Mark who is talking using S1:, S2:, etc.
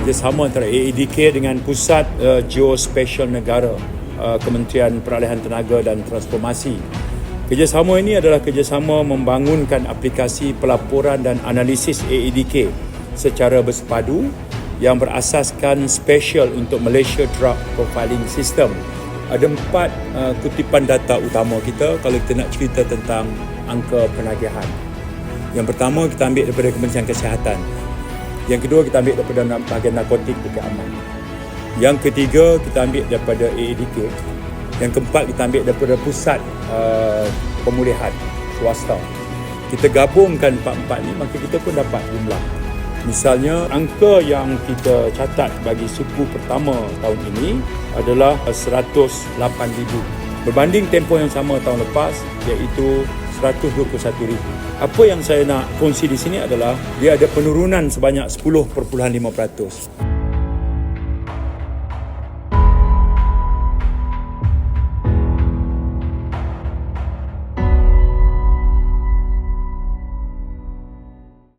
S1: kerjasama antara AEDK dengan Pusat uh, Geospatial Negara uh, Kementerian Peralihan Tenaga dan Transformasi. Kerjasama ini adalah kerjasama membangunkan aplikasi pelaporan dan analisis AEDK secara bersepadu yang berasaskan special untuk Malaysia Drug Profiling System. Ada empat uh, kutipan data utama kita kalau kita nak cerita tentang angka penagihan. Yang pertama kita ambil daripada Kementerian Kesihatan. Yang kedua kita ambil daripada bahagian narkotik Bukit Aman. Yang ketiga kita ambil daripada AADK. Yang keempat kita ambil daripada pusat uh, pemulihan swasta. Kita gabungkan empat-empat ni maka kita pun dapat jumlah. Misalnya angka yang kita catat bagi suku pertama tahun ini adalah 108,000 berbanding tempoh yang sama tahun lepas iaitu 121,000. Apa yang saya nak kongsi di sini adalah dia ada penurunan sebanyak 10.5%.